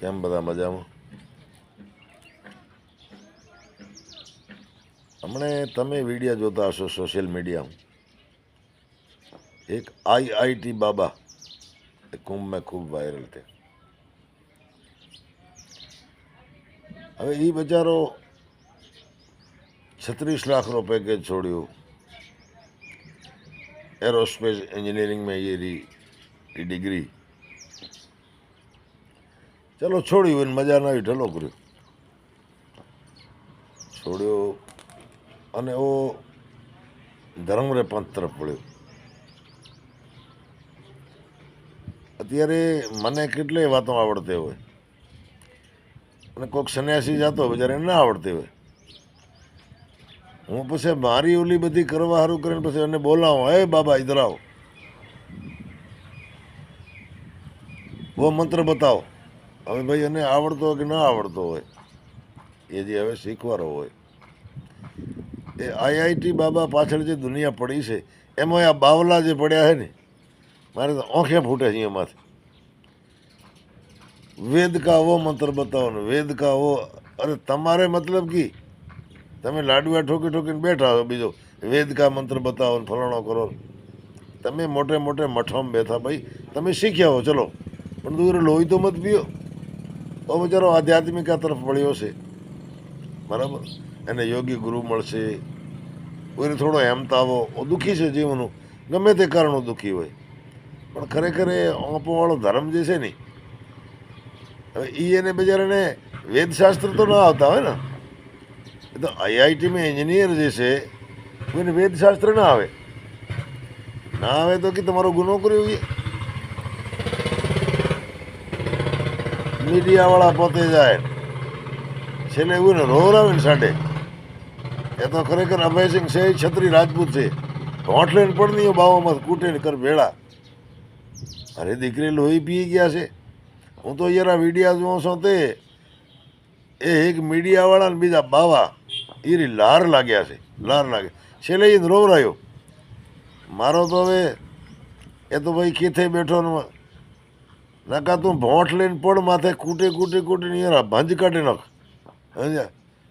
કેમ બધા મજામાં? હમણે તમે વીડિયો જોતા હશો સોશિયલ મીડિયામાં એક આઈઆઈટી બાબા, એ કુંભમાં ખૂબ વાયરલ થયા હવે એ બચારો છત્રીસ લાખનો પેકેજ છોડ્યું. એરોસ્પેસ એન્જિનિયરિંગમાં એ ડિગ્રી ચલો છોડ્યું એને મજા ના ઢલો કર્યો. છોડ્યો અને ઓ ધર્મરે પંથ તરફ પડ્યો. અત્યારે મને કેટલી વાતો આવડતી હોય. અને કોઈક સન્યાસી જતો હોય બિચારાને ના આવડતી હોય. હું પછી મારી ઓલી બધી કરવા સારું કરીને પછી એને બોલાવું, હે બાબા ઇધર આવો. વો મંત્ર બતાવો. હવે ભાઈ, એને આવડતો હોય કે ના આવડતો હોય, એ જે હવે શીખવાનો હોય. એ આઈઆઈટી બાબા પાછળ જે દુનિયા પડી છે એમાં આ બાવલા જે પડ્યા છે ને, મારે તો ઓંખે ફૂટે છે એમાંથી. વેદ કાવો મંત્ર બતાવો વેદ કાવો અરે તમારે મતલબ કી? તમે લાડવા ઠોકી ઠોકીને બેઠા હો બીજો, વેદ કા મંત્ર બતાવો ને, ફલાણો કરો તમે મોટે મોટે મઠમાં બેઠા ભાઈ, તમે શીખ્યા હો, ચલો. પણ દૂર લોહી તો મત પીઓ. તો બિચારો આધ્યાત્મિકા તરફ વળ્યો છે. બરાબર? એને યોગી ગુરુ મળશે. કોઈને થોડો હેમતાવો. દુઃખી છે જીવનું. ગમે તે કારણો દુઃખી હોય. પણ ખરેખર એ ઓંપોવાળો ધર્મ જે છે ને, હવે એ એને બિચારાને વેદશાસ્ત્ર તો ના આવતા હોય ને. એ તો આઈઆઈટીમાં એન્જિનિયર જે છે, કોઈને વેદશાસ્ત્ર ના આવે. ના આવે તો કે તમારો ગુનો કર્યો મીડિયાવાળા પોતે જાય. છેલ્લે એવું ને રોવરાવે ને સાડે. એ તો ખરેખર અભયસિંહ છે એ છત્રી રાજપૂત છે. હોટલે પણ નહીં, બાવામાં કૂટે કર ભેળા અરે દીકરી લોહી પી ગયા છે. હું તો યાર આ વિડીયા જોઉં છું તે. એ એક મીડિયાવાળા ને બીજા બાવા. એ લાર લાગ્યા છે, લાર લાગે. છેલ્લે એ રોવરાયો. મારો તો હવે, એ તો ભાઈ કેથે બેઠો ને નકા તું ભોંઠ લઈને પડ માથે કૂટે કૂટે કૂટે ને યાર ભંજ કાઢી નાખ. સમજ્યા?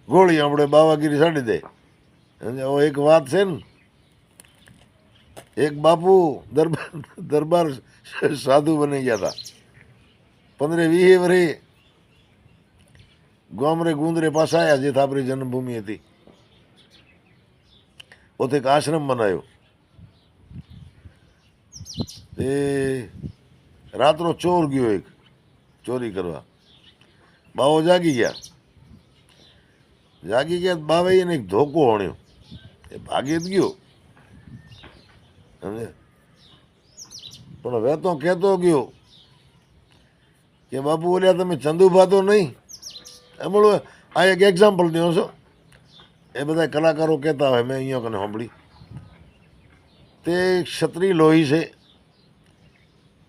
ગોળી આપણે બાવાગીરી સાડી દે. સમજ્યા? એક વાત છે ને. એક બાપુ દરબાર દરબાર સાધુ બની ગયા હતા. પંદરે વીહે વરી ગોમરે ગુંદરે પાસે આવ્યા જે થાપરી જન્મભૂમિ હતી. પોતે એક આશ્રમ બનાવ્યો. એ રાતનો ચોર ગયો એક, ચોરી કરવા. બાવો જાગી ગયા. જાગી ગયા બાવે એને એક ધોકો હણ્યો એ ભાગી જ ગયો. સમજે પણ હવે તો કહેતો ગયો કે બાપુ, ઓલ્યા તમે ચંદુભા તો નહીં. એમણે આ એક એક્ઝામ્પલ દો છો. એ બધા કલાકારો કહેતા હોય, મેં અહીંયા કને સાંભળી. તે ક્ષત્રિય લોહી છે.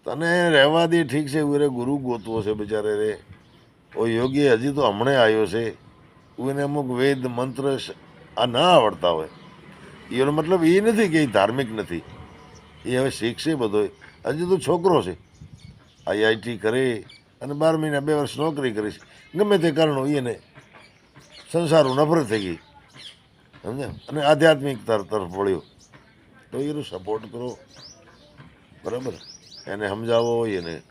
તને રહેવા દે, ઠીક છે, ઉરે ગુરુ ગોતવો છે બિચારે રે. ઓ યોગી, હજી તો હમણે આવ્યો છે. એને અમુક વેદ, મંત્ર આ ના આવડતા હોય. એનો મતલબ એ નથી કે એ ધાર્મિક નથી. એ હવે શીખશે બધો હજી તો છોકરો છે. આઈઆઈટી કરે અને બાર મહિના, બે વર્ષ નોકરી કરીશ. ગમે તે કારણો એને સંસારો નફરત થઈ ગઈ. સમજ્યા? અને આધ્યાત્મિક તરફ વળ્યો. તો એનો સપોર્ટ કરો. બરાબર? એને સમજાવો, એને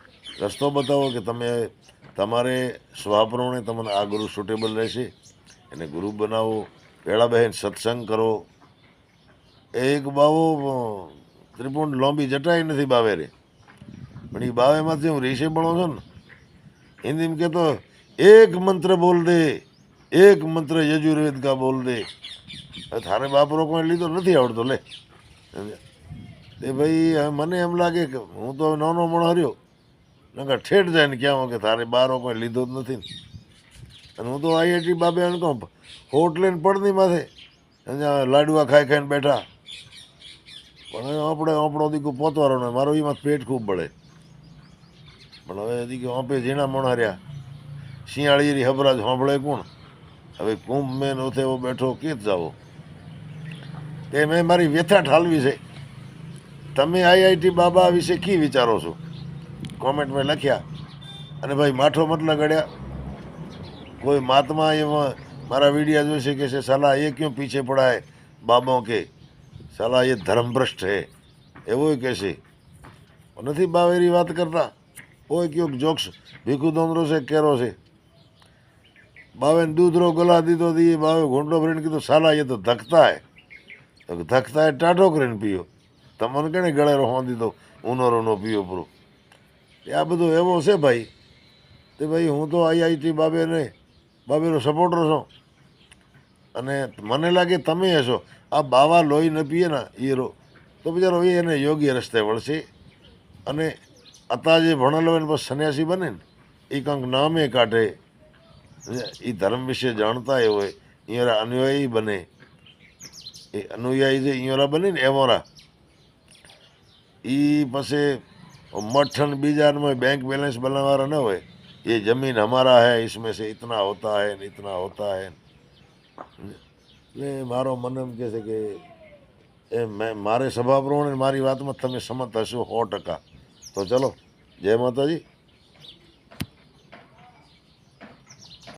રસ્તો બતાવો કે તમે તમારે સ્વપ્રમાણે તમને આ ગુરુ સુટેબલ રહેશે. એને ગુરુ બનાવો ભેળા બહેન સત્સંગ કરો. એક બાવો ત્રિપુણ લોંબી જટાઈ નથી બાવે રે પણ એ બાવેમાંથી હું ઋષિ ભણો છું ને. હિન્દીમાં કહેતો એક મંત્ર બોલ દે, એક મંત્ર યજુર્વેદ કા બોલ દે. હવે થારે બાપરો કોઈ લીધો નથી આવડતો, લે? તે ભાઈ મને એમ લાગે કે હું તો નાનો મણ હર્યો. નકર ઠેઠ જાય ને ક્યાં કે તારે બારો કોઈ લીધો જ નથી અને હું તો આઈઆઈટી બાબે એમ કહું હોટલે લઈને પડની માથે? લાડવા ખાઈ ખાઈને બેઠા. પણ હવે આપણે આપણો દીકરો પોતવારો ને, મારો એમાં પેટ ખૂબ બળે. પણ હવે દીકરો આપે ઝીણા મણ હર્યા શિયાળીરી હબરાજ સાંભળે કોણ? હવે કુંભ મેન ઓથે બેઠો, કેત જાવો? તે મેં મારી વ્યથા ઠાલવી છે. તમે આઈઆઈટી બાબા વિશે કી વિચારો છો? કોમેન્ટમાં લખ્યા, અને ભાઈ, માઠો મતલા ગળ્યા કોઈ મહાત્મા એમાં મારા વિડીયા જોશે કે છે, સાલા, એ ક્યું પીછે પડાય? બાબો કે, સાલા, એ ધર્મભ્રષ્ટ હે એવું કહેશે નથી બાવેરી વાત કરતા. કોઈ કયો જોક્સ ભીખુ દોમરો છે, કેરો છે. બાવેને દૂધરો ગલા દીધો હતી બાવે ઘોંટો ભરીને કીધું, સાલા, એ તો ધકતા હે ધકતા એ ટાઢો કરીને પીયો તમને કેને ગળે રોહવા દીધો? ઉનરોનો પીઓ પૂરો એ આ બધો એવો છે ભાઈ તે ભાઈ હું તો આઈઆઈટી બાબેને બાબેનો સપોર્ટર છું. અને મને લાગે તમે હશો. આ બાવા લોહી ન પીએ ને એ તો બિચારો એ એને યોગ્ય રસ્તે વળશે. અને અત્યારે જે ભણેલો હોય ને બસ સન્યાસી બને ને એ કંઈક નામે કાઢે. એ ધર્મ વિશે જાણતા એ હોય. અહીંયા અનુયાયી બને. એ અનુયાયી જે અહીંયા બને ને એમોરા એ પછી મઠ ને બીજા ને बैंक बैलेंस बनावारा न હોય ये जमीन हमारा है इसमें से इतना होता है ने इतना होता है એટલે મારો મન એમ કહે છે કે એ મેં મારે સભા પ્રમાણે મારી વાતમાં તમે સમત હશો સો ટકા તો ચલો જય માતાજી